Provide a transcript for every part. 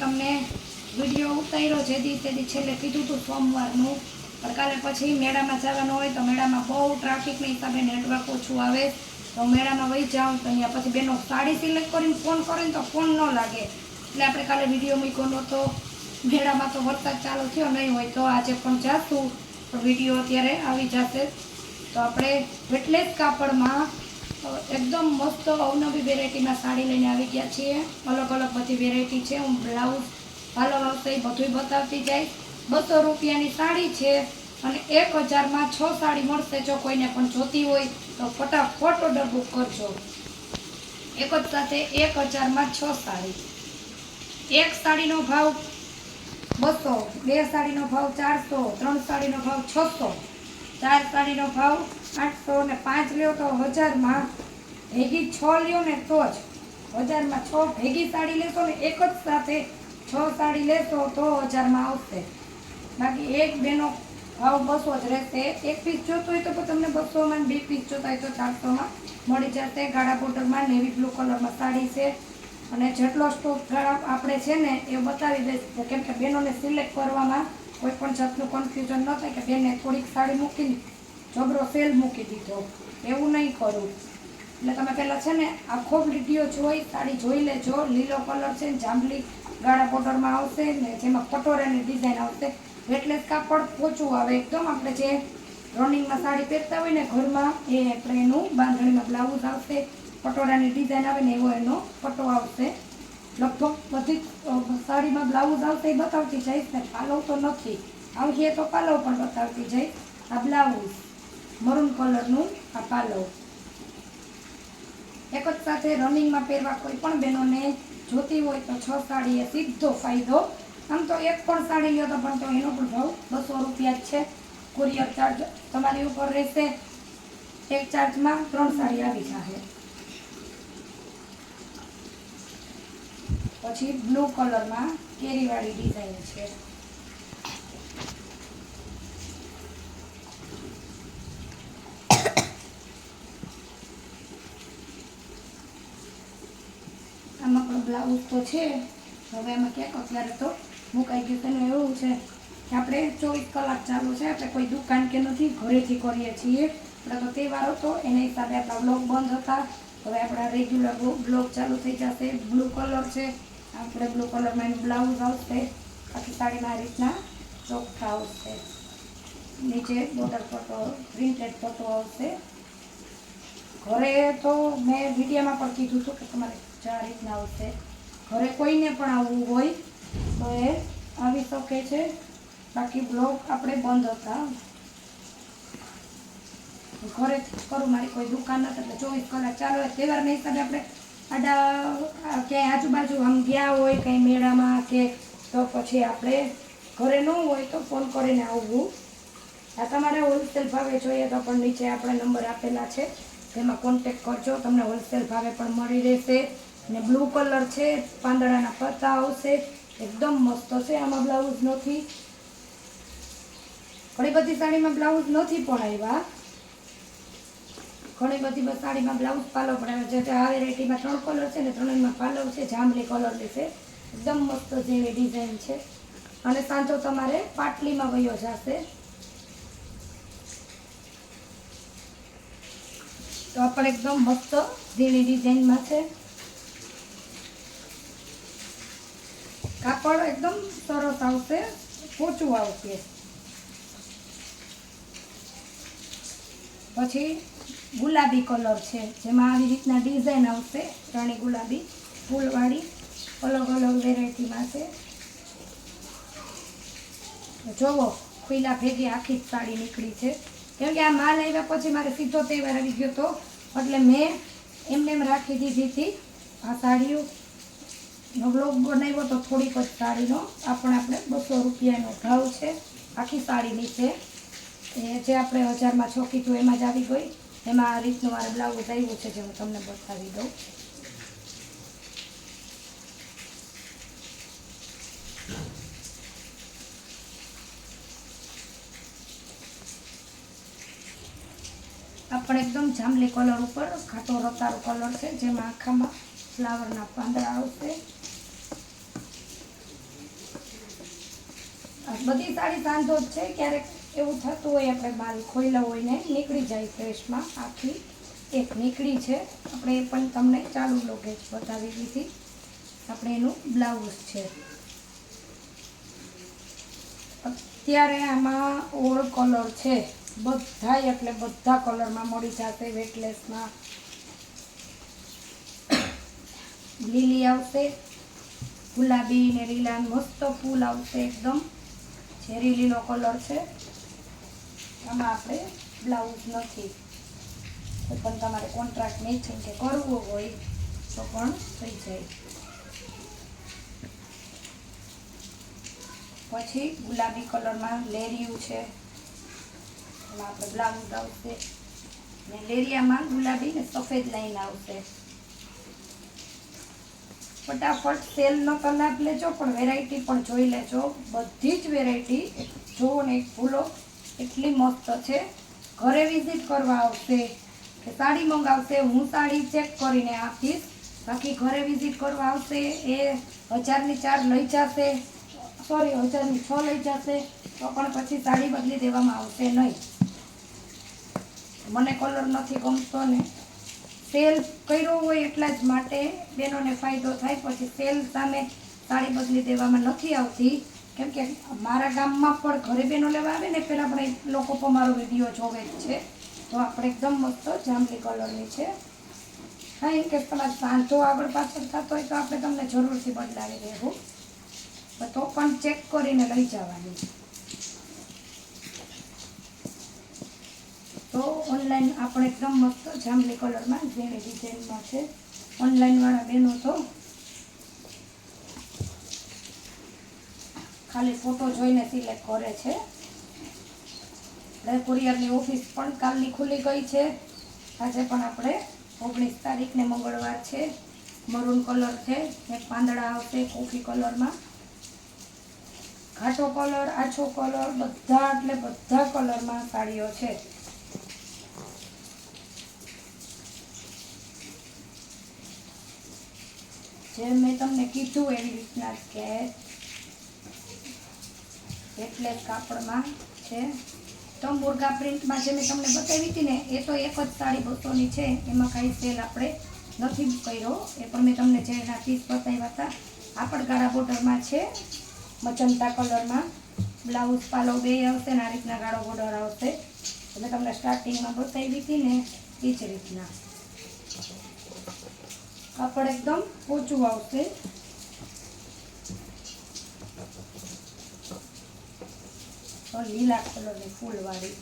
તમને વીડિયો ઉતાર્યો જે દી તે દી છેલ્લે કીધું હતું સોમવારનું. પણ કાલે પછી મેળામાં જવાનું હોય તો મેળામાં બહુ ટ્રાફિકને હિસાબે નેટવર્ક ઓછું આવે. તો મેળામાં વહી જાઉં તો અહીંયા પછી બેનો સાડી સિલેક્ટ કરીને ફોન કરે ને તો ફોન ન લાગે. એટલે આપણે કાલે વીડિયો મૂક્યો નહોતો. મેળામાં તો વરસાદ ચાલુ થયો નહીં હોય તો આજે પણ જાશું. તો વીડિયો અત્યારે આવી જશે. તો આપણે વેટલેસ કાપડમાં અ, એકદમ મસ્ત અવનવી વેરાયટીમાં સાડી લઈને આવી ગયા છીએ. અલગ અલગ બધી વેરાયટી છે. હું બ્લાઉઝ ભાલો આવશે એ બધું બતાવતી જાય બસો રૂપિયાની સાડી છે અને એક હજારમાં છ સાડી મળશે. જો કોઈને પણ જોતી હોય તો ફટાફટ ઓર્ડર બુક કરજો. એક જ સાથે એક હજારમાં છ સાડી. એક સાડીનો ભાવ બસો, બે સાડીનો ભાવ ચારસો, ત્રણ સાડીનો ભાવ છસો, ચાર સાડીનો ભાવ આઠસો ને પાંચ લ્યો તો હજારમાં ભેગી છ લ્યો ને તો જ. હજારમાં છ ભેગી સાડી લેશો ને એક જ સાથે છ સાડી લેશો તો હજારમાં આવશે. બાકી એક બેનો ભાવ બસો જ રહેશે. એક પીસ જોતો હોય તો તમને બસોમાં બે પીસ જોતા હોય તો ચારસોમાં મળી જશે. ગાળા બોર્ડરમાં નેવી બ્લુ કલરમાં સાડી છે. અને જેટલો સ્ટોક આપણે છે ને એ બતાવી દઈશ. કેમ કે બહેનોને સિલેક્ટ કરવામાં કોઈ પણ જાતનું કન્ફ્યુઝન ન થાય કે બેને થોડીક સાડી મૂકીને જબરો સેલ મૂકી દીધો. એવું નહીં કરું. એટલે તમે પહેલાં છે ને આખો વીડિયો જોઈ, સાડી જોઈ લેજો. લીલો કલર છે ને જાંબલી ગાળા બોર્ડરમાં આવશે ને જેમાં કટોરાની ડિઝાઇન આવશે. એટલે કાપડ પોચું આવે. એકદમ આપણે જે રનિંગમાં સાડી પહેરતા હોય ને ઘરમાં, એ આપણે એનું બાંધણીમાં બ્લાઉઝ આવશે પટોરાની ડિઝાઇન આવે ને એવો એનો પટો આવશે. લગભગ બધી સાડીમાં બ્લાઉઝ આવશે એ બતાવતી જઈશ ને. પાલવ તો નથી. આવશે તો પાલવ પણ બતાવતી જઈશ. આ બ્લાઉઝ મરૂન કલરનું આ પાલવ. એક જ સાથે રનિંગમાં પહેરવા કોઈ પણ બહેનોને જોતી હોય તો છ સાડી એ સીધો ફાયદો. આમ તો એક પણ સાડી લ્યો તો પણ તો એનો પણ ભાવ બસો રૂપિયા જ છે. કુરિયર ચાર્જ તમારી ઉપર રહેશે. એક ચાર્જમાં ત્રણ સાડી આવી જશે પછી બ્લુ કલરમાં કેરીવાળી ડિઝાઇન છે આમાં પણ બ્લાઉઝ તો છે. હવે એમાં ક્યાંક અત્યારે તો મુકાઈ ગયું છે ને એવું છે. કે આપણે ચોવીસ કલાક ચાલુ છે. આપણે કોઈ દુકાન કે નથી, ઘરેથી કરીએ છીએ. આપણે તો તહેવાર હતો એના હિસાબે આપણા બ્લોગ બંધ હતા. હવે આપણા રેગ્યુલર બ્લોગ ચાલુ થઈ જશે. બ્લુ કલર છે. આપણે બ્લુ કલરમાં એનું બ્લાઉઝ આવશે. આખી સાડીમાં આ રીતના ચોખ્ખા આવશે. નીચે બોર્ડર ફોટો પ્રિન્ટેડ ફોટો આવશે. ઘરે તો મેં મીડિયામાં પણ કીધું હતું કે તમારે આ રીતના આવશે. ઘરે કોઈને પણ આવવું હોય તો એ આવી શકે છે. બાકી બ્લોગ આપણે બંધ હતા. ઘરે કરું, મારી કોઈ દુકાન નથી, એટલે ચોવીસ કલાક ચાલુ હોય. તહેવારના હિસાબે આપણે આડા ક્યાંય આજુબાજુ આમ ગયા હોય, કંઈ મેળામાં કે તો પછી આપણે ઘરે ન હોય તો ફોન કરીને આવવું. આ તમારે હોલસેલ ભાવે જોઈએ તો પણ નીચે આપણે નંબર આપેલા છે. તેમાં કોન્ટેક કરજો, તમને હોલસેલ ભાવે પણ મળી રહેશે. ને બ્લુ કલર છે, પાંદડાના પત્તા આવશે, એકદમ મસ્ત છે આમાં બ્લાઉઝ નથી. ઘણી બધી સાડીમાં બ્લાઉઝ નથી પણ આવ્યા ઘણી બધી સાડીમાં બ્લાઉઝ પાલવ પણ આવે છે આ વેરાયટીમાં ત્રણ કલર છે ને, ત્રણેયમાં પાલવ છે, જાંબલી કલર છે, એકદમ મસ્ત જેવી ડિઝાઇન છે. અને સાંજો તમારે પાટલીમાં વયો જશે. તો આપણે એકદમ મસ્ત ઝીણી ડિઝાઇનમાં છે. કાપડ એકદમ સરસ આવશે, પોચું આવશે. પછી ગુલાબી કલર છે, જેમાં આવી રીતના ડિઝાઇન આવશે, રાણી ગુલાબી ફૂલવાળી, અલગ અલગ વેરાયટીમાં છે. જોવો ખુલ્લા ભેગી આખી જ સાડી નીકળી છે. કેમ કે આ માલ આવ્યા પછી મારે સીધો તહેવાર આવી ગયો હતો એટલે મેં એમને એમ રાખી દીધી હતી, આ સાડીઓ. બ્લોગ બનાવ્યો તો થોડીક જ સાડીનો. આ પણ આપણે બસો રૂપિયાનો ભાવ છે. આખી સાડીની છે. એ જે આપણે હજારમાં છોકી કીધું એમાં જ આવી ગઈ. એમાં આ રીતનું મારે બ્લાઉઝ આવ્યું છે, જે હું તમને બતાવી દઉં. પણ એકદમ જાંબલી કલર ઉપર ઘાટો રતારો કલર છે, જેમાં આખામાં ફ્લાવરના પાંદડા આવશે. બધી સારી સાંધો જ છે, ક્યારેક એવું થતું હોય, આપણે બાલ ખોઈલા હોય ને, નીકળી જાય ફ્રેશમાં. આખી એક નીકળી છે. આપણે એ પણ તમને ચાલુ લોકેજ બતાવી દીધી. આપણે એનું બ્લાઉઝ છે. અત્યારે આમાં ઓળ કલર છે. બધા એટલે બધા કલરમાં મળી જશે વેટલેસમાં લીલી આવશે, ગુલાબી ને લીલા મસ્ત ફૂલ આવશે એકદમ. ઝેરી લીલો કલર છે. આમાં આપણે બ્લાઉઝ નથી. તો પણ તમારે કોન્ટ્રાક્ટ મેચિંગ કે કરવું હોય તો પણ થઈ જાય. પછી ગુલાબી કલરમાં લેરિયું છે. એમાં આપણે બ્લાઉઝ આવશે ને લેરિયામાં ગુલાબી ને સફેદ લાઈન આવશે. ફટાફટ સેલનો તો લેજો, પણ વેરાયટી પણ જોઈ લેજો. બધી જ વેરાયટી જુઓ ને એક ફૂલો એટલી મસ્ત છે. ઘરે વિઝિટ કરવા આવશે કે સાડી મંગાવશે, હું સાડી ચેક કરીને આપીશ. બાકી ઘરે વિઝિટ કરવા આવશે એ હજારની ચાર લઈ જશે. સોરી હજારની છ લઈ જશે. તો પણ પછી સાડી બદલી દેવામાં આવશે નહીં. મને કલર નથી ગમતો ને સેલ કર્યો હોય એટલા જ માટે બહેનોને ફાયદો થાય. પછી સેલ સામે સાડી બદલી દેવામાં નથી આવતી. કેમ કે મારા ગામમાં પણ ઘરે બહેનો લેવા આવે ને પહેલાં પણ લોકો પણ મારો વીડિયો જોવે જ છે. તો આપણે એકદમ મસ્ત જાંબલી કલરની છે. હા એમ કે તમારે સાંજો આગળ પાછળ થતો હોય તો આપણે તમને જરૂરથી બદલાવી દેવું. તો પણ ચેક કરીને લઈ જવાની. તો ઓનલાઈન આપણે એકદમ મસ્ત જાંબલી કલરમાં ઝીણી ડિઝાઇનમાં છે. ઓનલાઈનવાળા બહેનો તો ખાલી ફોટો જોઈને સિલેક્ટ કરે છે. એટલે કુરિયરની ઓફિસ પણ કાલની ખુલી ગઈ છે. આજે પણ આપણે ઓગણીસ તારીખને મંગળવાર છે. મરૂન કલર છે, એક પાંદડા આવશે કોફી કલરમાં ઘાટો કલર આછો કલર બધા એટલે બધા કલરમાં સાડીઓ છે. જે મેં તમને કીધું એવી રીતના કે એટલે કાપડમાં છે. તો મુરગા પ્રિન્ટમાં જે મેં તમને બતાવી હતી ને, એ તો એક જ સાડી બસોની છે. એમાં કાંઈ સેલ આપણે નથી કર્યો. એ પણ મેં તમને જે એના પીસ બતાવ્યા હતા. આપણ ગાળા બોર્ડરમાં છે. મચંતા કલરમાં. બ્લાઉઝ પાલો બે આવશે ને આ રીતના ગાળો બોર્ડર આવશે. મેં તમને સ્ટાર્ટિંગમાં બતાવી હતી ને, એ જ રીતના. કાપડ એકદમ પોચું આવશે. લીલા લીલા કલરની ફૂલવાળી.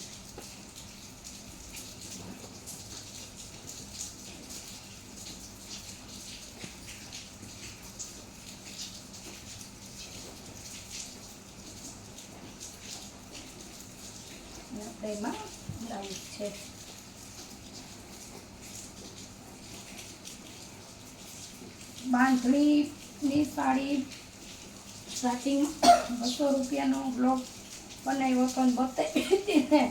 આપણે એમાં બ્લાઉઝ છે. બાંધણીની સાડી સ્ટાર્ટિંગ બસો રૂપિયાનો બ્લોક બનાવ્યો હતો અને બતાવી ને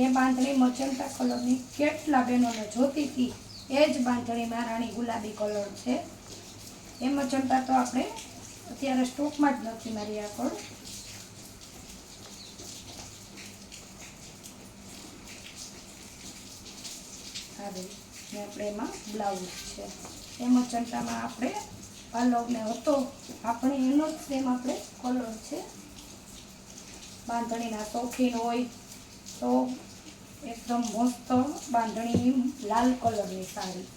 એ બાંધણી મચંતા કલરની. કેટલા બહેનોને જોતી હતી, એ જ બાંધણીમાં રાણી ગુલાબી કલર છે. એ મચંતા તો આપણે અત્યારે સ્ટોકમાં જ નથી મારી આગળ. આવી આપણે એમાં બ્લાઉઝ છે. એ મચંતામાં આપણે પાલવને હતો. આપણે એનો જ સેમ આપણે કલર છે. બાંધણીના શોખીન હોય તો એકદમ મસ્ત બાંધણી લાલ કલરની સાડી.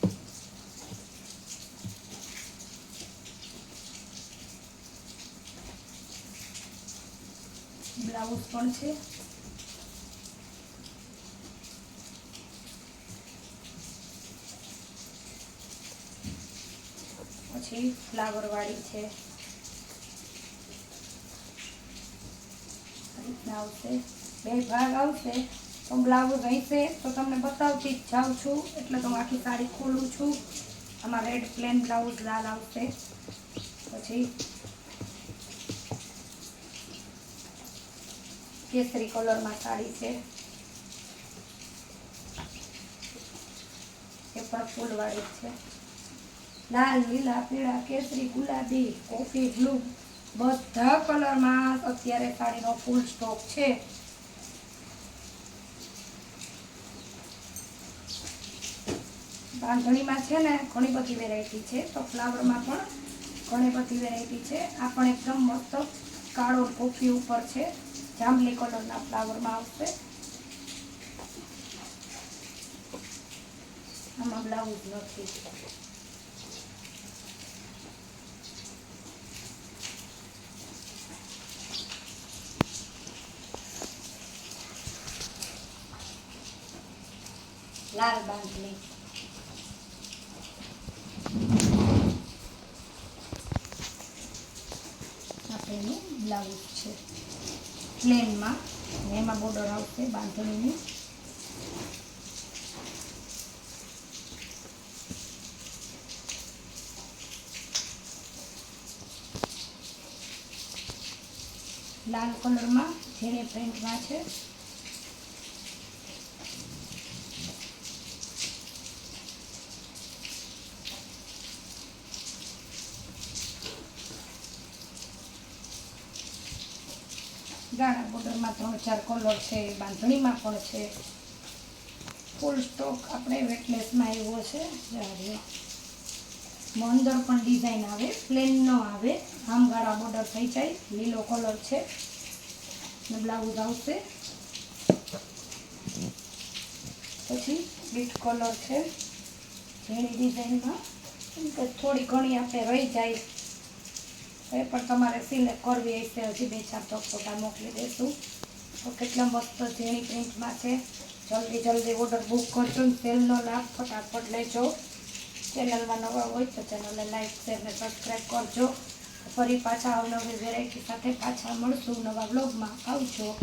બ્લાઉઝ પણ છે. પછી ફ્લાવર વાળી છે આવશે. બે ભાગ આવશે. તો બ્લાઉઝ રહેશે તો તમને બતાવતી જ જાઉં છું. એટલે તો હું આખી સાડી ખોલું છું. આમાં રેડ પ્લેન બ્લાઉઝ લાલ આવશે. પછી કેસરી કલરમાં સાડી છે. એ પણ ફૂલવાળી છે. લાલ, લીલા, પીળા, કેસરી, ગુલાબી, કોફી, બ્લુ, બધા કલરમાં અત્યારે સાડીનો ફૂલ સ્ટોક છે. બાંધણીમાં છે ને ઘણી બધી વેરાયટી છે, તો ફ્લાવરમાં પણ ઘણી બધી વેરાયટી છે. આ પણ એકદમ મસ્ત કાળો કોફી ઉપર છે. જાંબલી કલરના ફ્લાવરમાં આવશે. આમાં બ્લાઉઝ નથી. લાલ બાંધણી આપણેનું બ્લાઉઝ છે. પ્લેનમાં ને એમાં બોર્ડર આવશે બાંધણીની. લાલ કલરમાં જેને પ્રિન્ટમાં છે. ગાળા બોર્ડરમાં ત્રણ ચાર કલર છે, બાંધણીમાં પણ છે. ફૂલ સ્ટોક આપણે વેટલેસમાં આવ્યો છે. અંદર પણ ડિઝાઇન આવે પ્લેન ન આવે. આમ ગાળા બોર્ડર થઈ જાય, લીલો કલર છે. ને બ્લાઉઝ આવશે. પછી બીટ કલર છે. ઝીણી ડિઝાઇનમાં થોડી ઘણી આપણે રહી જાય. એ પણ તમારે સિલેક્ટ કરવી હશે, હજી બે ચાર તો ફોટા મોકલી દઈશું તો કેટલા મસ્ત ઝીણી પ્રિન્ટમાં છે. જલ્દી જલ્દી ઓર્ડર બુક કરજો ને સેલનો લાભ ફટાફટ લેજો. ચેનલમાં નવા હોય તો ચેનલને લાઈક શેર ને સબસ્ક્રાઈબ કરજો. ફરી પાછા અવનવી વેરાયટી સાથે પાછા મળશું નવા બ્લોગમાં આવજો.